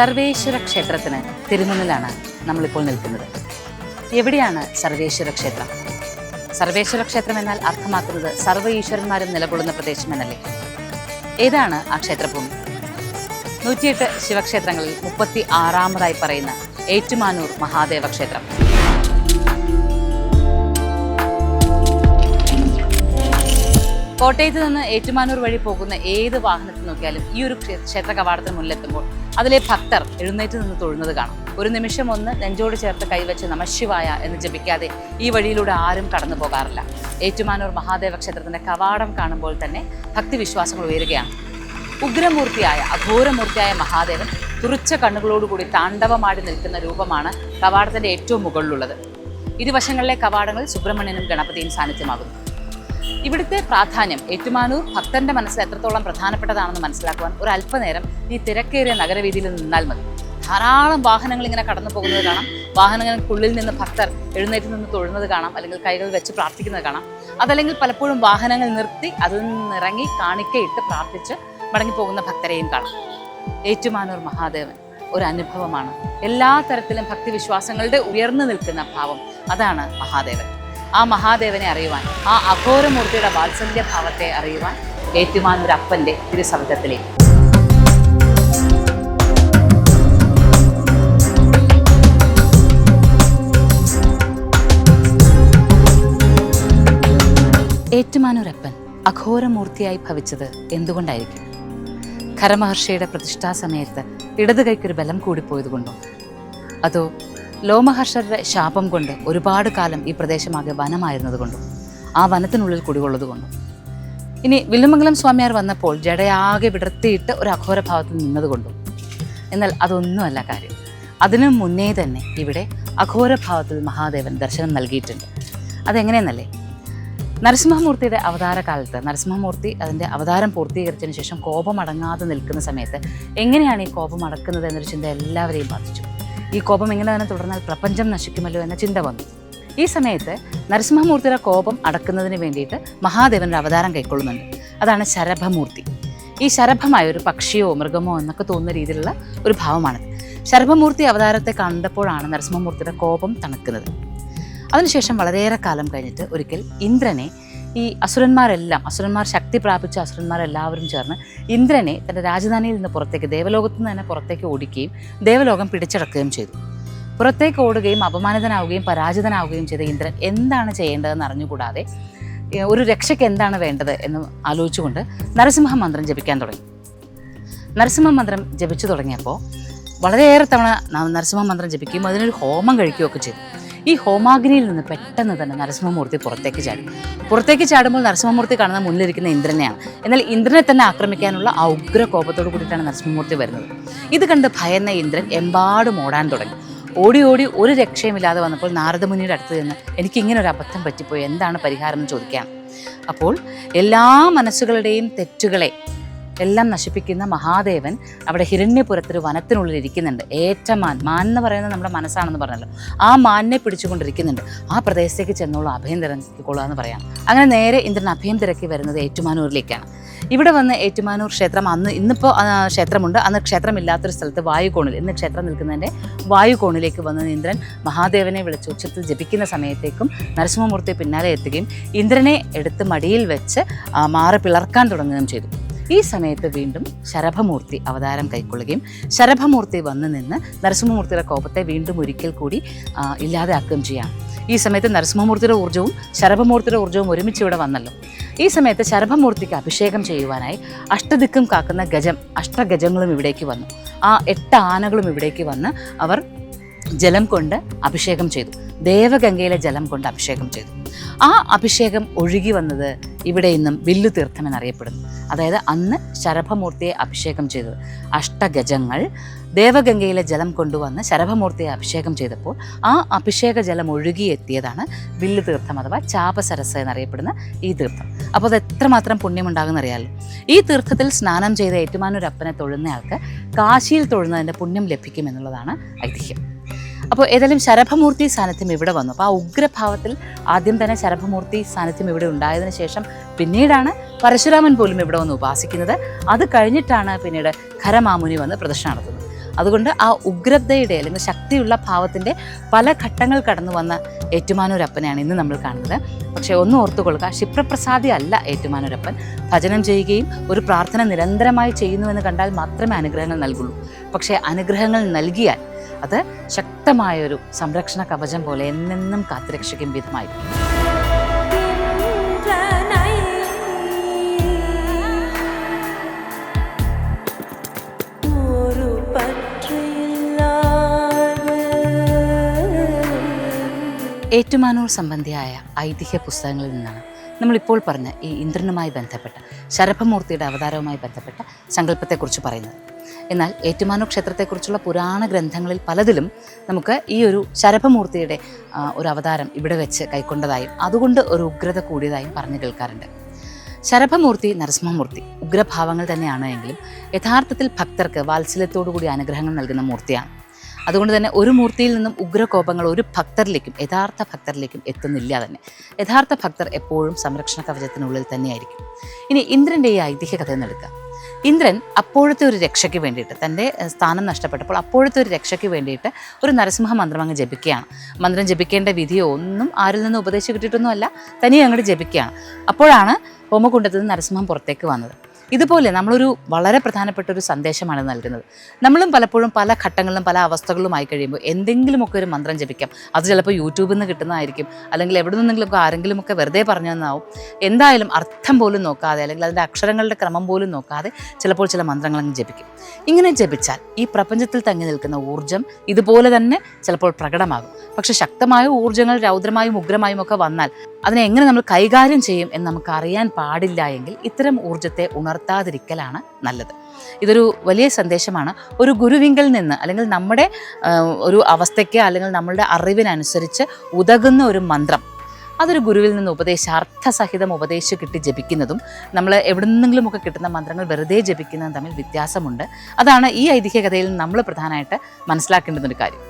സർവേശ്വര ക്ഷേത്രത്തിന് തിരുമുന്നിലാണ് നമ്മളിപ്പോൾ നിൽക്കുന്നത്. എവിടെയാണ് സർവേശ്വര ക്ഷേത്രം? സർവേശ്വര ക്ഷേത്രം എന്നാൽ അർത്ഥമാക്കുന്നത് സർവ ഈശ്വരന്മാരും നിലകൊള്ളുന്ന പ്രദേശം എന്നല്ലേ ഏതാണ് ആ ക്ഷേത്രഭൂമി? നൂറ്റിയെട്ട് ശിവക്ഷേത്രങ്ങളിൽ മുപ്പത്തി ആറാമതായി പറയുന്ന ഏറ്റുമാനൂർ മഹാദേവ ക്ഷേത്രം. കോട്ടയത്ത് നിന്ന് ഏറ്റുമാനൂർ വഴി പോകുന്ന ഏത് വാഹനത്തിൽ നോക്കിയാലും ഈ ഒരു ക്ഷേ- ക്ഷേത്ര കവാടത്തിന് മുന്നിലെത്തുമ്പോൾ അതിലെ ഭക്തർ എഴുന്നേറ്റ് നിന്ന് തൊഴുന്നത് കാണാം. ഒരു നിമിഷം ഒന്ന് നെഞ്ചോട് ചേർത്ത് കൈവച്ച് നമശിവായ എന്ന് ജപിക്കാതെ ഈ വഴിയിലൂടെ ആരും കടന്നു പോകാറില്ല. ഏറ്റുമാനൂർ മഹാദേവ ക്ഷേത്രത്തിന്റെ കവാടം കാണുമ്പോൾ തന്നെ ഭക്തിവിശ്വാസങ്ങൾ ഉയരുകയാണ്. ഉഗ്രമൂർത്തിയായ അഘോരമൂർത്തിയായ മഹാദേവൻ തുറിച്ച കണ്ണുകളോടുകൂടി താണ്ഡവമാടി നിൽക്കുന്ന രൂപമാണ് കവാടത്തിന്റെ ഏറ്റവും മുകളിലുള്ളത്. ഇരുവശങ്ങളിലെ കവാടങ്ങളിൽ സുബ്രഹ്മണ്യനും ഗണപതിയും സാന്നിധ്യമാകുന്നു. ഇവിടുത്തെ പ്രാധാന്യം ഏറ്റുമാനൂർ ഭക്തന്റെ മനസ്സിൽ എത്രത്തോളം പ്രധാനപ്പെട്ടതാണെന്ന് മനസ്സിലാക്കുവാൻ ഒരു അല്പനേരം ഈ തിരക്കേറിയ നഗരവീതിയിൽ നിന്നാൽ മതി. ധാരാളം വാഹനങ്ങൾ ഇങ്ങനെ കടന്നു പോകുന്നത് കാണാം. വാഹനങ്ങൾക്കുള്ളിൽ നിന്ന് ഭക്തർ എഴുന്നേറ്റ് നിന്ന് തൊഴുന്നത് കാണാം. അല്ലെങ്കിൽ കൈകൾ വെച്ച് പ്രാർത്ഥിക്കുന്നത് കാണാം. അതല്ലെങ്കിൽ പലപ്പോഴും വാഹനങ്ങൾ നിർത്തി അതിൽ നിന്നിറങ്ങി കാണിക്കയിട്ട് പ്രാർത്ഥിച്ച് മടങ്ങി പോകുന്ന ഭക്തരെയും കാണാം. ഏറ്റുമാനൂർ മഹാദേവൻ ഒരു അനുഭവമാണ്. എല്ലാ തരത്തിലും ഭക്തിവിശ്വാസങ്ങളുടെ ഉയർന്നു നിൽക്കുന്ന ഭാവം അതാണ് മഹാദേവൻ. ആ മഹാദേവനെ അറിയുവാൻ ആ അഘോരമൂർത്തിയുടെ വാത്സല്യ ഭാവത്തെ അറിയുവാൻ ഏറ്റുമാനൂർ അപ്പന്റെ തിരുസവിധത്തിലേക്ക് ഏറ്റുമാനൂരപ്പൻ അഘോരമൂർത്തിയായി ഭവിച്ചത് എന്തുകൊണ്ടായിരിക്കും? ഖരമഹർഷിയുടെ പ്രതിഷ്ഠാ സമയത്ത് ഇടത് കൈക്കൊരു ബലം കൂടിപ്പോയതുകൊണ്ടോ? അതോ ലോമഹർഷരുടെ ശാപം കൊണ്ട് ഒരുപാട് കാലം ഈ പ്രദേശമാകെ വനമായിരുന്നതുകൊണ്ടും ആ വനത്തിനുള്ളിൽ കുടികൊള്ളതുകൊണ്ടും ഇനി വില്ലുമംഗലം സ്വാമിയാർ വന്നപ്പോൾ ജടയാകെ വിടർത്തിയിട്ട് ഒരു അഘോരഭാവത്തിൽ നിന്നതുകൊണ്ടും എന്നാൽ അതൊന്നുമല്ല കാര്യം. അതിനു മുന്നേ തന്നെ ഇവിടെ അഘോരഭാവത്തിൽ മഹാദേവൻ ദർശനം നൽകിയിട്ടുണ്ട്. അതെങ്ങനെയെന്നല്ലേ? നരസിംഹമൂർത്തിയുടെ അവതാര കാലത്ത് നരസിംഹമൂർത്തി അതിന്റെ അവതാരം പൂർത്തീകരിച്ചതിന് ശേഷം കോപമടങ്ങാതെ നിൽക്കുന്ന സമയത്ത് എങ്ങനെയാണ് ഈ കോപം അടക്കുന്നത് എന്നൊരു ചിന്ത എല്ലാവരെയും ബാധിച്ചു. ഈ കോപം ഇങ്ങനെ തന്നെ തുടർന്നാൽ പ്രപഞ്ചം നശിക്കുമല്ലോ എന്ന ചിന്ത വന്നു. ഈ സമയത്ത് നരസിംഹമൂർത്തിയുടെ കോപം അടക്കുന്നതിന് വേണ്ടിയിട്ട് മഹാദേവന്റെ അവതാരം കൈക്കൊള്ളുന്നുണ്ട്. അതാണ് ശരഭമൂർത്തി. ഈ ശരഭമായ ഒരു പക്ഷിയോ മൃഗമോ എന്നൊക്കെ തോന്നുന്ന രീതിയിലുള്ള ഒരു ഭാവമാണിത് ശരഭമൂർത്തി അവതാരത്തെ കണ്ടപ്പോഴാണ് നരസിംഹമൂർത്തിയുടെ കോപം തണുക്കുന്നത്. അതിനുശേഷം വളരെയേറെ കാലം കഴിഞ്ഞിട്ട് ഒരിക്കൽ ഇന്ദ്രനെ ഈ അസുരന്മാരെല്ലാം അസുരന്മാർ ശക്തി പ്രാപിച്ച അസുരന്മാരെല്ലാവരും ചേർന്ന് ഇന്ദ്രനെ തന്റെ രാജധാനിയിൽ നിന്ന് പുറത്തേക്ക് ദേവലോകത്തു നിന്ന് തന്നെ പുറത്തേക്ക് ഓടിക്കുകയും ദേവലോകം പിടിച്ചടക്കുകയും ചെയ്തു. പുറത്തേക്ക് ഓടുകയും അപമാനിതനാവുകയും പരാജിതനാവുകയും ചെയ്ത ഇന്ദ്രൻ എന്താണ് ചെയ്യേണ്ടതെന്ന് അറിഞ്ഞുകൂടാതെ ഒരു രക്ഷയ്ക്ക് എന്താണ് വേണ്ടത് എന്ന് ആലോചിച്ചുകൊണ്ട് നരസിംഹ മന്ത്രം ജപിക്കാൻ തുടങ്ങി. നരസിംഹ മന്ത്രം ജപിച്ചു തുടങ്ങിയപ്പോൾ വളരെയേറെ തവണ നരസിംഹ മന്ത്രം ജപിക്കുകയും അതിനൊരു ഹോമം കഴിക്കുകയൊക്കെ ചെയ്തു. ഈ ഹോമാഗ്നിയിൽ നിന്ന് പെട്ടെന്ന് തന്നെ നരസിംഹമൂർത്തി പുറത്തേക്ക് ചാടി. പുറത്തേക്ക് ചാടുമ്പോൾ നരസിംഹമൂർത്തി കാണുന്ന മുന്നിലിരിക്കുന്ന ഇന്ദ്രനെയാണ്. എന്നാൽ ഇന്ദ്രനെ തന്നെ ആക്രമിക്കാനുള്ള ആ ഉഗ്ര കോപത്തോട് കൂടിയിട്ടാണ് നരസിംഹമൂർത്തി വരുന്നത്. ഇത് കണ്ട് ഭയന്ന ഇന്ദ്രൻ എമ്പാടും ഓടാൻ തുടങ്ങി. ഓടി ഓടി ഒരു രക്ഷയുമില്ലാതെ വന്നപ്പോൾ നാരദമുനിയുടെ അടുത്ത് നിന്ന് എനിക്ക് ഇങ്ങനെ ഒരു അബദ്ധം പറ്റിപ്പോയി എന്താണ് പരിഹാരം എന്ന് ചോദിക്കാം അപ്പോൾ എല്ലാ മനസ്സുകളുടെയും തെറ്റുകളെ എല്ലാം നശിപ്പിക്കുന്ന മഹാദേവൻ അവിടെ ഹിരണ്യപുരത്തൊരു വനത്തിനുള്ളിൽ ഇരിക്കുന്നുണ്ട്. ഏറ്റമാൻ. മാൻ എന്ന് പറയുന്നത് നമ്മുടെ മനസ്സാണെന്ന് പറഞ്ഞല്ലോ. ആ മാനിനെ പിടിച്ചുകൊണ്ടിരിക്കുന്നുണ്ട്. ആ പ്രദേശത്തേക്ക് ചെന്നോളൂ അഭയം തിരക്കിക്കൊള്ളുക എന്ന് പറയാം. അങ്ങനെ നേരെ ഇന്ദ്രൻ അഭയം തിരക്കി വരുന്നത് ഏറ്റുമാനൂരിലേക്കാണ്. ഇവിടെ വന്ന് ഏറ്റുമാനൂർ ക്ഷേത്രം അന്ന് ഇന്നിപ്പോൾ ക്ഷേത്രമുണ്ട്. അന്ന് ക്ഷേത്രമില്ലാത്തൊരു സ്ഥലത്ത് വായുകോണിൽ ഇന്ന് ക്ഷേത്രം നിൽക്കുന്നതിന്റെ വായുകോണിലേക്ക് വന്ന് ഇന്ദ്രൻ മഹാദേവനെ വിളിച്ച് ഉച്ചത്തിൽ ജപിക്കുന്ന സമയത്തേക്കും നരസിംഹമൂർത്തി പിന്നാലെ എത്തുകയും ഇന്ദ്രനെ എടുത്ത് മടിയിൽ വെച്ച് മാറി പിളർക്കാൻ തുടങ്ങുകയും ചെയ്തു. ഈ സമയത്ത് വീണ്ടും ശരഭമൂർത്തി അവതാരം കൈക്കൊള്ളുകയും ശരഭമൂർത്തി വന്നു നിന്ന് നരസിംഹമൂർത്തിയുടെ കോപത്തെ വീണ്ടും ഒരിക്കൽ കൂടി ഇല്ലാതാക്കുകയും ചെയ്യാം. ഈ സമയത്ത് നരസിംഹമൂർത്തിയുടെ ഊർജവും ശരഭമൂർത്തിയുടെ ഊർജവും ഒരുമിച്ച് ഇവിടെ വന്നല്ലോ. ഈ സമയത്ത് ശരഭമൂർത്തിക്ക് അഭിഷേകം ചെയ്യുവാനായി അഷ്ടദിക്കും കാക്കുന്ന ഗജം അഷ്ടഗജങ്ങളും ഇവിടേക്ക് വന്നു. ആ എട്ട് ആനകളും ഇവിടേക്ക് വന്ന് അവർ ജലം കൊണ്ട് അഭിഷേകം ചെയ്തു. ദേവഗംഗയിലെ ജലം കൊണ്ട് അഭിഷേകം ചെയ്തു. ആ അഭിഷേകം ഒഴുകി വന്നത് ഇവിടെ ഇന്നും വില്ലു തീർത്ഥം എന്നറിയപ്പെടുന്നു. അതായത് അന്ന് ശരഭമൂർത്തിയെ അഭിഷേകം ചെയ്തത്. അഷ്ടഗജങ്ങൾ ദേവഗംഗയിലെ ജലം കൊണ്ടുവന്ന് ശരഭമൂർത്തിയെ അഭിഷേകം ചെയ്തപ്പോൾ ആ അഭിഷേക ജലം ഒഴുകിയെത്തിയതാണ് വില്ലു തീർത്ഥം അഥവാ ചാപസരസ് എന്നറിയപ്പെടുന്ന ഈ തീർത്ഥം. അപ്പോൾ അത് എത്രമാത്രം പുണ്യമുണ്ടാകുമെന്നറിയാമല്ലോ ഈ തീർത്ഥത്തിൽ സ്നാനം ചെയ്ത ഏറ്റുമാനൂരപ്പനെ തൊഴുന്നയാൾക്ക് കാശിയിൽ തൊഴുന്നതിന്റെ പുണ്യം ലഭിക്കുമെന്നുള്ളതാണ് ഐതിഹ്യം. അപ്പോൾ ഏതായാലും ശരഭമൂർത്തി സാന്നിധ്യം ഇവിടെ വന്നു. അപ്പോൾ ആ ഉഗ്രഭാവത്തിൽ ആദ്യം തന്നെ ശരഭമൂർത്തി സാന്നിധ്യം ഇവിടെ ഉണ്ടായതിനു ശേഷം പിന്നീടാണ് പരശുരാമൻ പോലും ഇവിടെ വന്ന് ഉപാസിക്കുന്നത്. അത് കഴിഞ്ഞിട്ടാണ് പിന്നീട് ഖരമാമുനി വന്ന് പ്രദക്ഷിണം നടത്തുന്നത്. അതുകൊണ്ട് ആ ഉഗ്രതയുടെ അല്ലെങ്കിൽ ശക്തിയുള്ള ഭാവത്തിന്റെ പല ഘട്ടങ്ങൾ കടന്നു വന്ന ഏറ്റുമാനൂരപ്പനെയാണ് ഇന്ന് നമ്മൾ കാണുന്നത്. പക്ഷേ ഒന്ന് ഓർത്തുകൊള്ളുക ക്ഷിപ്രപ്രസാദി അല്ല ഏറ്റുമാനൂരപ്പൻ ഭജനം ചെയ്യുകയും ഒരു പ്രാർത്ഥന നിരന്തരമായി ചെയ്യുന്നുവെന്ന് കണ്ടാൽ മാത്രമേ അനുഗ്രഹങ്ങൾ നൽകുള്ളൂ. പക്ഷേ അനുഗ്രഹങ്ങൾ നൽകിയാൽ അത് ശക്തമായൊരു സംരക്ഷണ കവചം പോലെ എന്നെന്നും കാത്തുരക്ഷിക്കും വിധമായിരിക്കും. ഏറ്റുമാനൂർ സംബന്ധിയായ ഐതിഹ്യ പുസ്തകങ്ങളിൽ നിന്നാണ് നമ്മളിപ്പോൾ പറഞ്ഞ ഈ ഇന്ദ്രനുമായി ബന്ധപ്പെട്ട ശരഭമൂർത്തിയുടെ അവതാരവുമായി ബന്ധപ്പെട്ട സങ്കല്പത്തെക്കുറിച്ച് പറയുന്നത്. എന്നാൽ ഏറ്റുമാനൂർ ക്ഷേത്രത്തെക്കുറിച്ചുള്ള പുരാണ ഗ്രന്ഥങ്ങളിൽ പലതിലും നമുക്ക് ഈ ഒരു ശരഭമൂർത്തിയുടെ ഒരു അവതാരം ഇവിടെ വെച്ച് കൈക്കൊണ്ടതായും അതുകൊണ്ട് ഒരു ഉഗ്രത കൂടിയതായും പറഞ്ഞു കേൾക്കാറുണ്ട്. ശരഭമൂർത്തി നരസിംഹമൂർത്തി ഉഗ്രഭാവങ്ങൾ തന്നെയാണ് എങ്കിലും യഥാർത്ഥത്തിൽ ഭക്തർക്ക് വാത്സല്യത്തോടു കൂടി അനുഗ്രഹങ്ങൾ നൽകുന്ന മൂർത്തിയാണ്. അതുകൊണ്ട് തന്നെ ഒരു മൂർത്തിയിൽ നിന്നും ഉഗ്രകോപങ്ങൾ ഒരു ഭക്തരിലേക്കും യഥാർത്ഥ ഭക്തരിലേക്കും എത്തുന്നില്ല തന്നെ. യഥാർത്ഥ ഭക്തർ എപ്പോഴും സംരക്ഷണ കവചത്തിനുള്ളിൽ തന്നെയായിരിക്കും. ഇനി ഇന്ദ്രന്റെ ഈ ഐതിഹ്യ കഥ എന്നെടുക്കുക ഇന്ദ്രൻ അപ്പോഴത്തെ ഒരു രക്ഷയ്ക്ക് വേണ്ടിയിട്ട് തന്റെ സ്ഥാനം നഷ്ടപ്പെട്ടപ്പോൾ അപ്പോഴത്തെ ഒരു രക്ഷയ്ക്ക് വേണ്ടിയിട്ട് ഒരു നരസിംഹ മന്ത്രം അങ്ങ് ജപിക്കുകയാണ്. മന്ത്രം ജപിക്കേണ്ട വിധിയോ ഒന്നും ആരിൽ നിന്ന് ഉപദേശം കിട്ടിയിട്ടൊന്നുമല്ല തനിയെ അങ്ങോട്ട് ജപിക്കുകയാണ്. അപ്പോഴാണ് ഹോമകുണ്ടത്തിൽ നിന്ന് നരസിംഹം പുറത്തേക്ക് വന്നത്. ഇതുപോലെ നമ്മളൊരു വളരെ പ്രധാനപ്പെട്ട ഒരു സന്ദേശമാണ് നൽകുന്നത്. നമ്മളും പലപ്പോഴും പല ഘട്ടങ്ങളിലും പല അവസ്ഥകളിലുമായി കഴിയുമ്പോൾ എന്തെങ്കിലുമൊക്കെ ഒരു മന്ത്രം ജപിക്കാം. അത് ചിലപ്പോൾ യൂട്യൂബിൽ നിന്ന് കിട്ടുന്നതായിരിക്കും. അല്ലെങ്കിൽ എവിടെ നിന്നെങ്കിലുമൊക്കെ ആരെങ്കിലുമൊക്കെ വെറുതെ പറഞ്ഞു തന്നാവും എന്തായാലും അർത്ഥം പോലും നോക്കാതെ അല്ലെങ്കിൽ അതിന്റെ അക്ഷരങ്ങളുടെ ക്രമം പോലും നോക്കാതെ ചിലപ്പോൾ ചില മന്ത്രങ്ങൾ അങ്ങ് ജപിക്കും. ഇങ്ങനെ ജപിച്ചാൽ ഈ പ്രപഞ്ചത്തിൽ തങ്ങി നിൽക്കുന്ന ഊർജം ഇതുപോലെ തന്നെ ചിലപ്പോൾ പ്രകടമാകും. പക്ഷേ ശക്തമായ ഊർജങ്ങൾ രൗദ്രമായും ഉഗ്രമായും ഒക്കെ വന്നാൽ അതിനെ എങ്ങനെ നമ്മൾ കൈകാര്യം ചെയ്യും എന്ന് നമുക്ക് അറിയാൻ പാടില്ല എങ്കിൽ ഇത്തരം ഊർജത്തെ ഉണർത്താതിരിക്കലാണ് നല്ലത്. ഇതൊരു വലിയ സന്ദേശമാണ്. ഒരു ഗുരുവിങ്കിൽ നിന്ന് അല്ലെങ്കിൽ നമ്മുടെ ഒരു അവസ്ഥയ്ക്ക് അല്ലെങ്കിൽ നമ്മളുടെ അറിവിനനുസരിച്ച് ഉതകുന്ന ഒരു മന്ത്രം. അതൊരു ഗുരുവിൽ നിന്ന് ഉപദേശാർത്ഥസഹിതം ഉപദേശിച്ച് കിട്ടി ജപിക്കുന്നതും നമ്മൾ എവിടെ നിന്നെങ്കിലുമൊക്കെ കിട്ടുന്ന മന്ത്രങ്ങൾ വെറുതെ ജപിക്കുന്നതും തമ്മിൽ വ്യത്യാസമുണ്ട്. അതാണ് ഈ ഐതിഹ്യകഥയിൽ നമ്മൾ പ്രധാനമായിട്ട് മനസ്സിലാക്കേണ്ടുന്ന ഒരു കാര്യം.